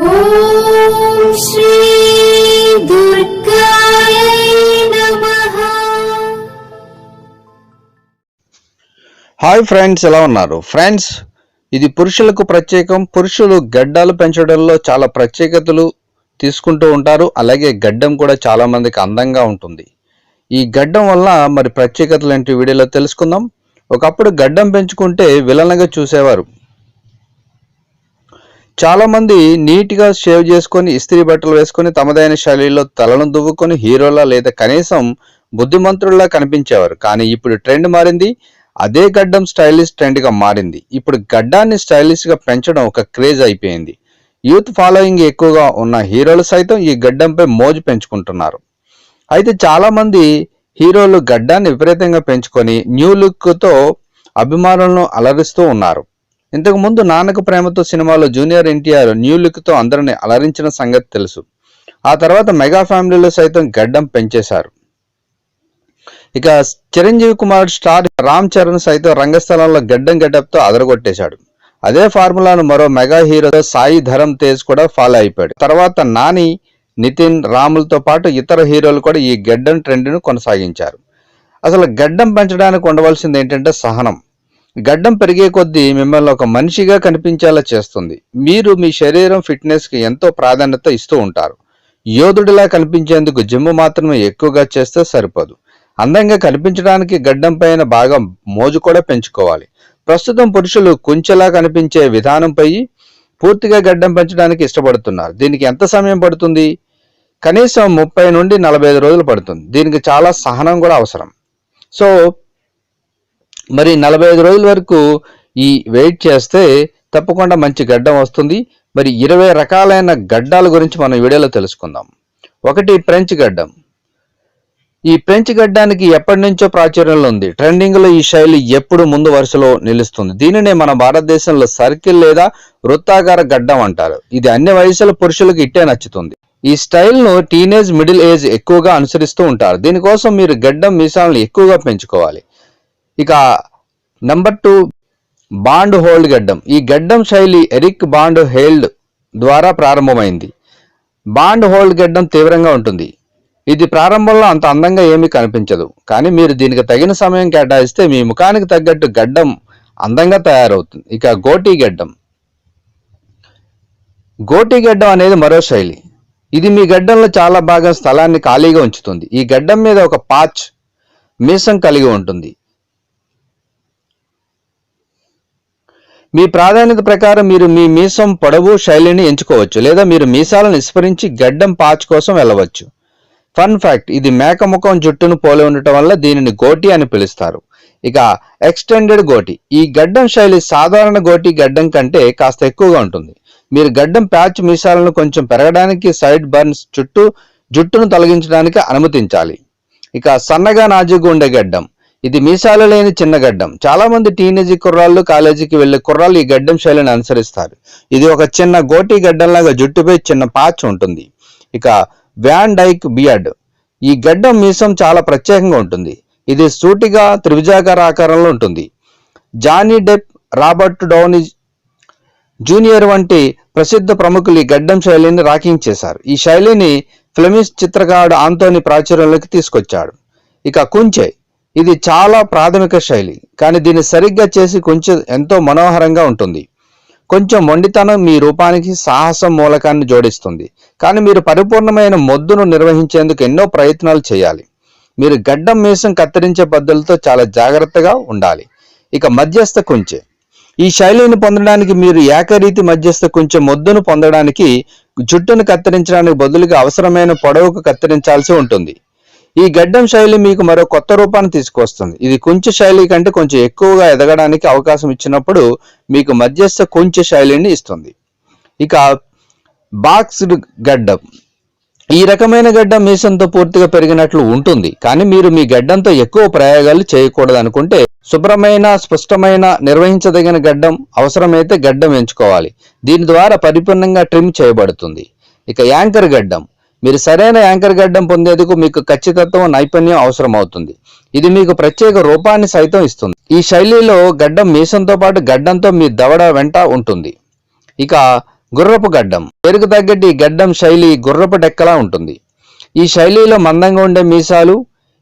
Hi friends ఎలా ఉన్నారు? Friends ఇది పురుషులకు ప్రత్యేకం. పురుషులు గడ్డాలు పెంచడంలో చాలా ప్రత్యేకతలు తీసుకుంటూ ఉంటారు. అలాగే గడ్డం కూడా చాలా మందికి అందంగా ఉంటుంది. ఈ గడ్డం వల్ల మరి ప్రత్యేకతలు ఏంటి వీడియోలో తెలుసుకుందాం. ఒకప్పుడు గడ్డం పెంచుకుంటే విలన్గా చూసేవారు. చాలామంది నీట్గా షేవ్ చేసుకొని ఇస్త్రీ బట్టలు వేసుకొని తమదైన శైలిలో తలను దువ్వుకొని హీరోలా లేదా కనీసం బుద్ధిమంతుల్లా కనిపించేవారు. కానీ ఇప్పుడు ట్రెండ్ మారింది. అదే గడ్డం స్టైలిష్ ట్రెండ్గా మారింది. ఇప్పుడు గడ్డాన్ని స్టైలిష్గా పెంచడం ఒక క్రేజ్ అయిపోయింది. యూత్ ఫాలోయింగ్ ఎక్కువగా ఉన్న హీరోలు సైతం ఈ గడ్డంపై మోజు పెంచుకుంటున్నారు. అయితే చాలామంది హీరోలు గడ్డాన్ని విపరీతంగా పెంచుకొని న్యూ లుక్తో అభిమానులను అలరిస్తూ ఉన్నారు. ఇంతకు ముందు నాన్నకు ప్రేమతో సినిమాలో జూనియర్ ఎన్టీఆర్ న్యూ లుక్తో అందరిని అలరించిన సంగతి తెలుసు. ఆ తర్వాత మెగా ఫ్యామిలీలో సైతం గడ్డం పెంచేశారు. ఇక చిరంజీవి కుమార్ స్టార్ రామ్ చరణ్ సైతం రంగస్థలంలో గడ్డం గడ్డప్తో అదరగొట్టేశాడు. అదే ఫార్ములాను మరో మెగా హీరో సాయి ధరమ్ తేజ్ కూడా ఫాలో అయిపోయాడు. తర్వాత నాని నితిన్ రాములతో పాటు ఇతర హీరోలు కూడా ఈ గడ్డం ట్రెండ్ను కొనసాగించారు. అసలు గడ్డం పెంచడానికి ఉండవలసింది ఏంటంటే సహనం. గడ్డం పెరిగే కొద్దీ మిమ్మల్ని ఒక మనిషిగా కనిపించేలా చేస్తుంది. మీరు మీ శరీరం ఫిట్నెస్కి ఎంతో ప్రాధాన్యత ఇస్తూ ఉంటారు. యోధుడిలా కనిపించేందుకు జిమ్ మాత్రమే ఎక్కువగా చేస్తే సరిపోదు. అందంగా కనిపించడానికి గడ్డం పైన బాగా మోజు కూడా పెంచుకోవాలి. ప్రస్తుతం పురుషులు కుంచెలా కనిపించే విధానంపై పూర్తిగా గడ్డం పెంచడానికి ఇష్టపడుతున్నారు. దీనికి ఎంత సమయం పడుతుంది? కనీసం ముప్పై నుండి నలభై ఐదు రోజులు పడుతుంది. దీనికి చాలా సహనం కూడా అవసరం. సో మరి నలభై ఐదు రోజుల వరకు ఈ వెయిట్ చేస్తే తప్పకుండా మంచి గడ్డం వస్తుంది. మరి ఇరవై రకాలైన గడ్డాల గురించి మనం వీడియోలో తెలుసుకుందాం. ఒకటి ఫ్రెంచ్ గడ్డం. ఈ ఫ్రెంచ్ గడ్డానికి ఎప్పటి నుంచో ప్రాచుర్యంలో ఉంది. ట్రెండింగ్లో ఈ శైలి ఎప్పుడు ముందు వరుసలో నిలుస్తుంది. దీనినే మన భారతదేశంలో సర్కిల్ లేదా వృత్తాకార గడ్డం అంటారు. ఇది అన్ని వయసుల పురుషులకు ఇట్టే నచ్చుతుంది. ఈ స్టైల్ను టీనేజ్ మిడిల్ ఏజ్ ఎక్కువగా అనుసరిస్తూ ఉంటారు. దీనికోసం మీరు గడ్డం మీసాలను ఎక్కువగా పెంచుకోవాలి. ఇక నెంబర్ టూ బాండ్ హోల్డ్ గడ్డం. ఈ గడ్డం శైలి ఎరిక్ బాండ్ హేల్డ్ ద్వారా ప్రారంభమైంది. బాండ్ హోల్డ్ గడ్డం తీవ్రంగా ఉంటుంది. ఇది ప్రారంభంలో అంత అందంగా ఏమీ కనిపించదు. కానీ మీరు దీనికి తగిన సమయం కేటాయిస్తే మీ ముఖానికి తగ్గట్టు గడ్డం అందంగా తయారవుతుంది. ఇక గోటీ గడ్డం. గోటీ గడ్డం అనేది మరో శైలి. ఇది మీ గడ్డంలో చాలా భాగం స్థలాన్ని ఖాళీగా ఉంచుతుంది. ఈ గడ్డం మీద ఒక పాచ్ మీసం కలిగి ఉంటుంది. మీ ప్రాధాన్యత ప్రకారం మీరు మీ మీసం పొడవు శైలిని ఎంచుకోవచ్చు లేదా మీరు మీసాలను విస్మరించి గడ్డం పాచ్ కోసం వెళ్ళవచ్చు. ఫన్ ఫ్యాక్ట్ ఇది మేక ముఖం జుట్టును పోలి ఉండటం వల్ల దీనిని గోటి అని పిలుస్తారు. ఇక ఎక్స్టెండెడ్ గోటి ఈ గడ్డం శైలి సాధారణ గోటి గడ్డం కంటే కాస్త ఎక్కువగా ఉంటుంది. మీరు గడ్డం ప్యాచ్ మీసాలను కొంచెం పెరగడానికి సైడ్ బర్న్స్ చుట్టూ జుట్టును తొలగించడానికి అనుమతించాలి. ఇక సన్నగా నాజుగా ఉండే గడ్డం ఇది మీసాలు లేని చిన్న గడ్డం. చాలా మంది టీనేజీ కుర్రాళ్ళు కాలేజీకి వెళ్ళే కుర్రాళ్ళు ఈ గడ్డం శైలిని అనుసరిస్తారు. ఇది ఒక చిన్న గోటి గడ్డంలాగా జుట్టుపై చిన్న పాచ్ ఉంటుంది. ఇక వ్యాన్ డైక్ బియర్డ్. ఈ గడ్డం మీసం చాలా ప్రత్యేకంగా ఉంటుంది. ఇది సూటిగా త్రిభుజాకార ఆకారంలో ఉంటుంది. Johnny Depp Robert Downey Junior వంటి ప్రసిద్ధ ప్రముఖులు ఈ గడ్డం శైలిని రాకింగ్ చేశారు. ఈ శైలిని ఫ్లెమిష్ చిత్రకారుడు ఆంతోని ప్రాచుర్యంలోకి తీసుకొచ్చాడు. ఇక కుంచే. ఇది చాలా ప్రాథమిక శైలి కానీ దీన్ని సరిగ్గా చేసి కొంచెం ఎంతో మనోహరంగా ఉంటుంది. కొంచెం మొండితనం మీ రూపానికి సాహసం మూలకాన్ని జోడిస్తుంది. కానీ మీరు పరిపూర్ణమైన మొద్దును నిర్వహించేందుకు ఎన్నో ప్రయత్నాలు చేయాలి. మీరు గడ్డం మీసం కత్తిరించే పద్ధతులతో చాలా జాగ్రత్తగా ఉండాలి. ఇక మధ్యస్థ కుంచె. ఈ శైలిని పొందడానికి మీరు ఏకరీతి మధ్యస్థ కొంచెం మొద్దును పొందడానికి జుట్టును కత్తిరించడానికి బదులుగా అవసరమైన పొడవుకు కత్తిరించాల్సి ఉంటుంది. ఈ గడ్డం శైలి మీకు మరో కొత్త రూపాన్ని తీసుకొస్తుంది ఇది కొంచెం శైలి కంటే కొంచెం ఎక్కువగా ఎదగడానికి అవకాశం ఇచ్చినప్పుడు మీకు మధ్యస్థ కుంచ శైలిని ఇస్తుంది. ఇక బాక్స్డ్ గడ్డం. ఈ రకమైన గడ్డం మీసంతో పూర్తిగా పెరిగినట్లు ఉంటుంది. కానీ మీరు మీ గడ్డంతో ఎక్కువ ప్రయోగాలు చేయకూడదు అనుకుంటే శుభ్రమైన స్పష్టమైన నిర్వహించదగిన గడ్డం అవసరమైతే గడ్డం ఎంచుకోవాలి. దీని ద్వారా పరిపూర్ణంగా ట్రిమ్ చేయబడుతుంది. ఇక యాంకర్ గడ్డం. మీరు సరైన యాంకర్ గడ్డం పొందేందుకు మీకు ఖచ్చితత్వం నైపుణ్యం అవసరం అవుతుంది ఇది మీకు ప్రత్యేక రూపాన్ని సైతం ఇస్తుంది. ఈ శైలిలో గడ్డం మీసంతో పాటు గడ్డంతో మీ దవడ వెంట ఉంటుంది. ఇక గుర్రపు గడ్డం. పేరుకు తగ్గట్టు ఈ గడ్డం శైలి గుర్రపు డెక్కలా ఉంటుంది. ఈ శైలిలో మందంగా ఉండే మీసాలు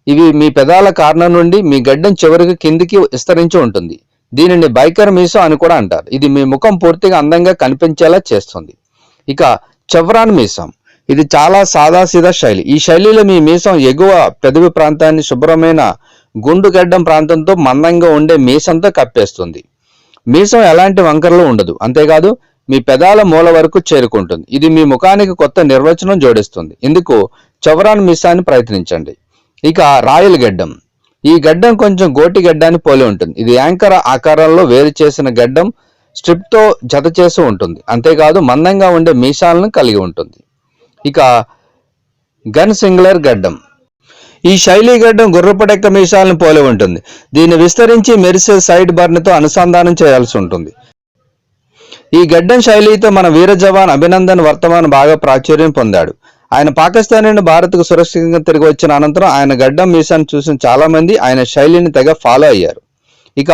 ఇవి మీ పెదాల కారణం నుండి మీ గడ్డం చివరికి కిందికి విస్తరించి ఉంటుంది. దీనిని బైకర్ మీసో అని కూడా అంటారు. ఇది మీ ముఖం పూర్తిగా అందంగా కనిపించేలా చేస్తుంది. ఇక చవ్రాన్ మీసం. ఇది చాలా సాదాసీదా శైలి. ఈ శైలిలో మీ మీసం ఎగువ పెదవి ప్రాంతాన్ని శుభ్రమైన గుండు గడ్డం ప్రాంతంతో మందంగా ఉండే మీసంతో కప్పేస్తుంది. మీసం ఎలాంటి వంకరలు ఉండదు. అంతేకాదు మీ పెదాల మూల వరకు చేరుకుంటుంది. ఇది మీ ముఖానికి కొత్త నిర్వచనం జోడిస్తుంది. ఇందుకు చవరాన్ మీసాన్ని ప్రయత్నించండి. ఇక రాయల్ గడ్డం. ఈ గడ్డం కొంచెం గోటి గడ్డాన్ని పోలి ఉంటుంది. ఇది యాంకర్ ఆకారంలో వేరు చేసిన గడ్డం స్ట్రిప్తో జత చేసి ఉంటుంది. అంతేకాదు మందంగా ఉండే మీసాలను కలిగి ఉంటుంది. ఇక గన్ సింగులర్ గడ్డం. ఈ శైలి గడ్డం గుర్రపడెక్క మీసాలను పోలి ఉంటుంది. దీన్ని విస్తరించి మెరిసే సైడ్ బర్న్తో అనుసంధానం చేయాల్సి ఉంటుంది. ఈ గడ్డం శైలితో మన వీర జవాన్ అభినందన్ వర్తమాన్ బాగా ప్రాచుర్యం పొందాడు. ఆయన పాకిస్తాన్ నుండి భారత్కు సురక్షితంగా తిరిగి వచ్చిన అనంతరం ఆయన గడ్డం మీసాన్ని చూసిన చాలామంది ఆయన శైలిని తెగ ఫాలో అయ్యారు. ఇక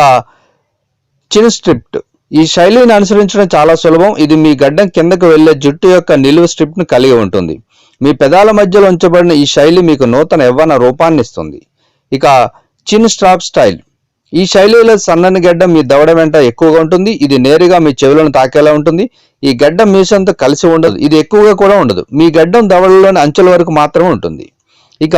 చిన్ స్ట్రిప్ట్ ఈ శైలిని అనుసరించడం చాలా సులభం. ఇది మీ గడ్డం కిందకు వెళ్ళే జుట్టు యొక్క నిలువ స్ట్రిప్ను కలిగి ఉంటుంది. మీ పెదాల మధ్యలో ఉంచబడిన ఈ శైలి మీకు నూతన యవ్వన రూపాన్ని ఇస్తుంది. ఇక చిన్ స్ట్రాప్ స్టైల్. ఈ శైలిలో సన్నని గడ్డం మీ దవడ వెంట ఎక్కువగా ఉంటుంది. ఇది నేరుగా మీ చెవులను తాకేలా ఉంటుంది. ఈ గడ్డం మీసంతో కలిసి ఉండదు. ఇది ఎక్కువగా కూడా ఉండదు. మీ గడ్డం దవడలోని అంచుల వరకు మాత్రమే ఉంటుంది. ఇక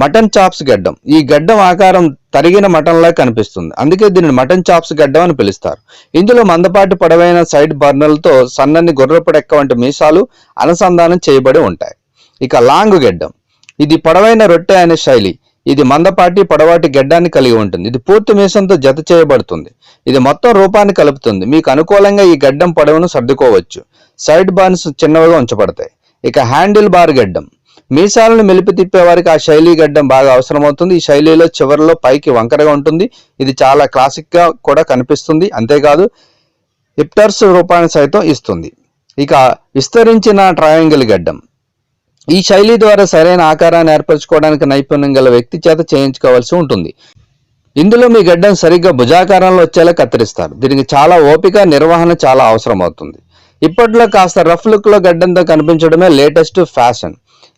మటన్ చాప్స్ గడ్డం. ఈ గడ్డం ఆకారం తరిగిన మటన్లా కనిపిస్తుంది. అందుకే దీనిని మటన్ చాప్స్ గడ్డం అని పిలుస్తారు. ఇందులో మందపాటి పొడవైన సైడ్ బర్నర్లతో సన్నని గుర్రపుడెక్క వంటి మీసాలు అనుసంధానం చేయబడి ఉంటాయి. ఇక లాంగ్ గడ్డం. ఇది పొడవైన రొట్టె అనే శైలి. ఇది మందపాటి పొడవాటి గడ్డాన్ని కలిగి ఉంటుంది. ఇది పూర్తి మీసంతో జత చేయబడుతుంది. ఇది మొత్తం రూపాన్ని కలుపుతుంది. మీకు అనుకూలంగా ఈ గడ్డం పొడవును సర్దుకోవచ్చు. సైడ్ బార్న్స్ చిన్నవిగా ఉంచబడతాయి. ఇక హ్యాండిల్ బార్ గడ్డం. మీసాలను మెలిపి తిప్పే వారికి ఆ శైలి గడ్డం బాగా అవసరమవుతుంది. ఈ శైలిలో చివరిలో పైకి వంకరగా ఉంటుంది. ఇది చాలా క్లాసిక్గా కూడా కనిపిస్తుంది. అంతేకాదు ఇప్టర్స్ రూపాన్ని సైతం ఇస్తుంది. ఇక విస్తరించిన ట్రయాంగిల్ గడ్డం. ఈ శైలి ద్వారా సరైన ఆకారాన్ని ఏర్పరచుకోవడానికి నైపుణ్యం గల వ్యక్తి చేత చేయించుకోవాల్సి ఉంటుంది. ఇందులో మీ గడ్డం సరిగ్గా భుజాకారంలో వచ్చేలా కత్తిరిస్తారు. దీనికి చాలా ఓపిక నిర్వహణ చాలా అవసరం అవుతుంది ఇప్పట్లో కాస్త రఫ్ లుక్లో గడ్డంతో కనిపించడమే లేటెస్ట్ ఫ్యాషన్.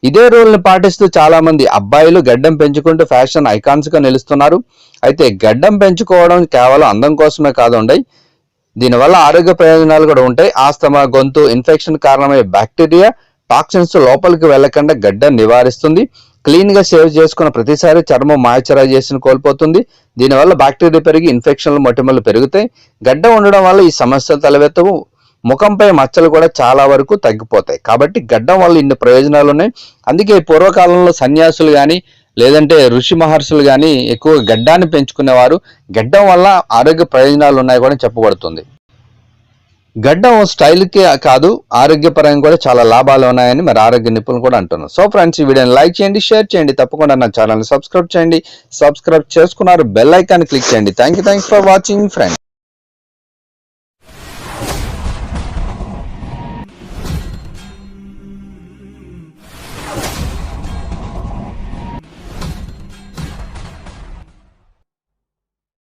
ఇదే రూల్ని పాటిస్తూ చాలామంది అబ్బాయిలు గడ్డం పెంచుకుంటూ ఫ్యాషన్ ఐకాన్స్గా నిలుస్తున్నారు. అయితే గడ్డం పెంచుకోవడం కేవలం అందం కోసమే కాదుండయి దీనివల్ల ఆరోగ్య ప్రయోజనాలు కూడా ఉంటాయి. ఆస్తమా గొంతు ఇన్ఫెక్షన్ కారణమయ్యే బ్యాక్టీరియా టాక్సిన్స్ లోపలికి వెళ్ళకుండా గడ్డం నివారిస్తుంది. క్లీన్గా సేవ్ చేసుకున్న ప్రతిసారి చర్మం మాయిశ్చరైజేషన్ కోల్పోతుంది. దీనివల్ల బ్యాక్టీరియా పెరిగి ఇన్ఫెక్షన్లు మొటిమలు పెరుగుతాయి. గడ్డం ఉండడం వల్ల ఈ సమస్యలు తలవెత్తవు ముఖంపై మచ్చలు కూడా చాలా వరకు తగ్గిపోతాయి. కాబట్టి గడ్డం వల్ల ఇన్ని ప్రయోజనాలు ఉన్నాయి. అందుకే పూర్వకాలంలో సన్యాసులు కానీ లేదంటే ఋషి మహర్షులు కానీ ఎక్కువ గడ్డాన్ని పెంచుకునేవారు. గడ్డం వల్ల ఆరోగ్య ప్రయోజనాలు ఉన్నాయి కూడా చెప్పబడుతుంది. గడ్డం స్టైల్కే కాదు ఆరోగ్యపరంగా కూడా చాలా లాభాలు ఉన్నాయని మరి ఆరోగ్య నిపుణులు కూడా అంటున్నారు. సో ఫ్రెండ్స్ ఈ వీడియోని లైక్ చేయండి షేర్ చేయండి. తప్పకుండా నా ఛానల్ని సబ్స్క్రైబ్ చేయండి. సబ్స్క్రైబ్ చేసుకున్నారు బెల్ ఐకాన్ క్లిక్ చేయండి. Thank you thanks for watching friends